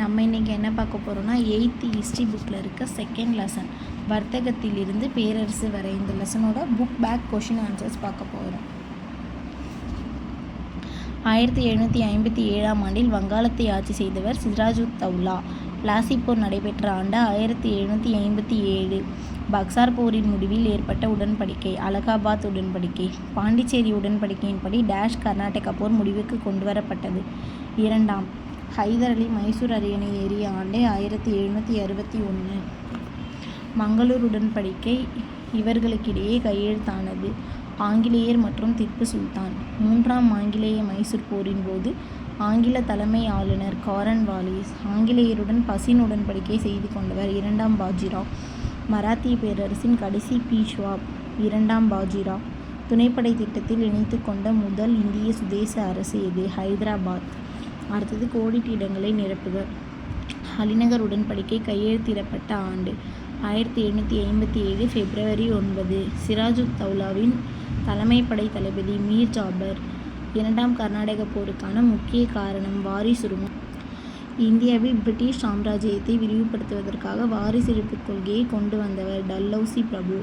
நம்ம இன்றைக்கி என்ன பார்க்க போகிறோம்னா எயித்து ஹிஸ்ட்ரி புக்கில் இருக்க செகண்ட் லெசன் வர்த்தகத்திலிருந்து பேரரசு வரை இந்த லெசனோட புக் பேக் கொஷின் ஆன்சர்ஸ் பார்க்க போகிறோம் ஆயிரத்தி எழுநூற்றி ஐம்பத்தி ஏழாம் ஆண்டில் வங்காளத்தை ஆட்சி செய்தவர் சிராஜுத் தௌலா. பிளாசி போர் நடைபெற்ற ஆண்டு ஆயிரத்தி எழுநூற்றி ஐம்பத்தி ஏழு. பக்சார் போரின் முடிவில் ஏற்பட்ட உடன்படிக்கை அலகாபாத் உடன்படிக்கை பாண்டிச்சேரி உடன்படிக்கையின்படி டேஷ் கர்நாடகா போர் முடிவுக்கு கொண்டு வரப்பட்டது இரண்டாம் ஹைதர் அலி மைசூர் அரியணை ஏறிய ஆண்டு ஆயிரத்தி எழுநூற்றி அறுபத்தி ஒன்று மங்களூர் உடன்படிக்கை இவர்களுக்கிடையே கையெழுத்தானது. ஆங்கிலேயர் மற்றும் திப்பு சுல்தான். மூன்றாம் ஆங்கிலேய மைசூர் போரின் போது ஆங்கில தலைமை ஆளுநர் காரன் வாலிஸ் ஆங்கிலேயருடன் பசின் உடன்படிக்கை செய்து கொண்டவர் இரண்டாம் பாஜிராவ் மராத்திய பேரரசின் கடைசி பீஷ்வாப் இரண்டாம் பாஜிராவ் துணைப்படை திட்டத்தில் இணைத்து கொண்ட முதல் இந்திய சுதேச அரசு எது? ஹைதராபாத். அடுத்தது கோடிட்டு இடங்களை நிரப்புக. அலிநகர் உடன்படிக்கை கையெழுத்திடப்பட்ட ஆண்டு ஆயிரத்தி எண்ணூற்றி ஐம்பத்தி ஏழு பிப்ரவரி ஒன்பது. சிராஜுத் தௌலாவின் தலைமைப்படை தளபதி மீர் ஜாபர் இரண்டாம் கர்நாடக போருக்கான முக்கிய காரணம் வாரிசுரிமை இந்தியாவில் பிரிட்டிஷ் சாம்ராஜ்யத்தை விரிவுபடுத்துவதற்காக வாரிசிருப்பு கொள்கையை கொண்டு வந்தவர் டல்லௌசி பிரபு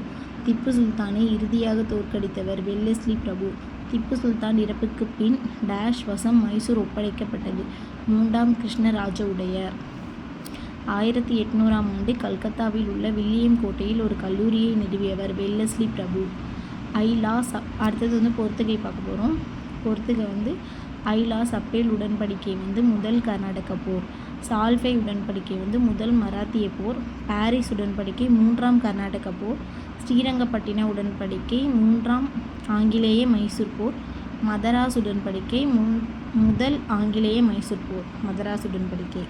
திப்பு சுல்தானை இறுதியாக தோற்கடித்தவர் வெல்லஸ்லி பிரபு திப்பு சுல்தான் இறப்புக்கு பின் டேஷ் வசம் மைசூர் ஒப்படைக்கப்பட்டது. மூன்றாம் கிருஷ்ணராஜ உடையார் ஆயிரத்தி எட்நூறாம் ஆண்டு கல்கத்தாவில் உள்ள வில்லியம் கோட்டையில் ஒரு கல்லூரியை நிறுவியவர் வெல்லஸ்லி பிரபு. ஐலா சப் அடுத்தது வந்து பொறுத்துகை பார்க்க போகிறோம் பொறுத்துகை வந்து ஐலா சப்பேல் உடன்படிக்கை வந்து முதல் கர்நாடக போர். சால்ஃபை உடன்படிக்கை வந்து முதல் மராத்திய போர். பாரிஸ் உடன்படிக்கை மூன்றாம் கர்நாடக போர். ஸ்ரீரங்கப்பட்டின உடன்படிக்கை மூன்றாம் ஆங்கிலேய மைசூர் போர் மதராஸ் உடன்படிக்கை முன் முதல் ஆங்கிலேய மைசூர் போர் மதராஸ் உடன்படிக்கை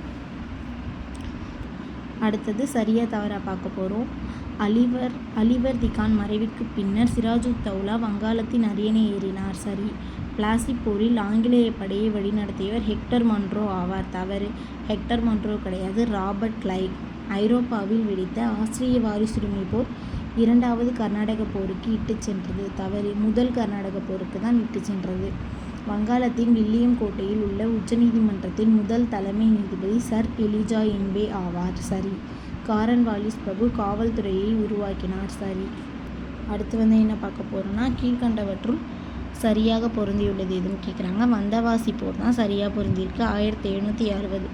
அடுத்தது சரியா தவறா பார்க்க போகிறோம் அலிவர் அலிவர் திகான் மறைவுக்கு பின்னர் சிராஜு தௌலா வங்காளத்தின் அரியணை ஏறினார். சரி பிளாசி போரில் ஆங்கிலேய படையை வழிநடத்தியவர் ஹெக்டர் மன்ரோ ஆவார். தவறு ஹெக்டர் மன்ரோ கிடையாது. ராபர்ட் கிளைக் ஐரோப்பாவில் வெடித்த ஆஸ்திரிய வாரிசுரிமை போர் இரண்டாவது கர்நாடக போருக்கு இட்டுச் சென்றது. தவறு முதல் கர்நாடக போருக்கு தான் இட்டுச் சென்றது. வங்காளத்தின் வில்லியம் கோட்டையில் உள்ள உச்சநீதிமன்றத்தின் முதல் தலைமை நீதிபதி சர் எலிஜா இன்பே ஆவார். சரி. காரன் வாலிஸ் பிரபு காவல்துறையை உருவாக்கினார். சரி. அடுத்து வந்து என்ன பார்க்க போகிறோம்னா கீழ்கண்டவற்றுள் சரியாக பொருந்தியுள்ளது எதுன்னு கேட்குறாங்க வந்தவாசி போர் தான் சரியாக பொருந்தியிருக்கு. ஆயிரத்தி எழுநூற்றி அறுபது.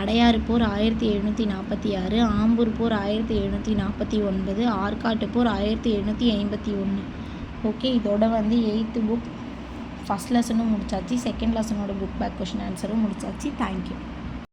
அடையாறு போர் ஆயிரத்தி எழுநூற்றி நாற்பத்தி ஆறு. ஆம்பூர் போர் ஆயிரத்தி எழுநூற்றி நாற்பத்தி ஒன்பது. ஆற்காட்டு போர் ஆயிரத்தி எழுநூற்றி ஐம்பத்தி ஒன்று. ஓகே இதோட வந்து எயித்து புக் ஃபஸ்ட் லெசனும் முடிச்சாச்சு. செகண்ட் லெசனோட புக் பேக் கொஷின் ஆன்சரும் முடிச்சாச்சு. Thank you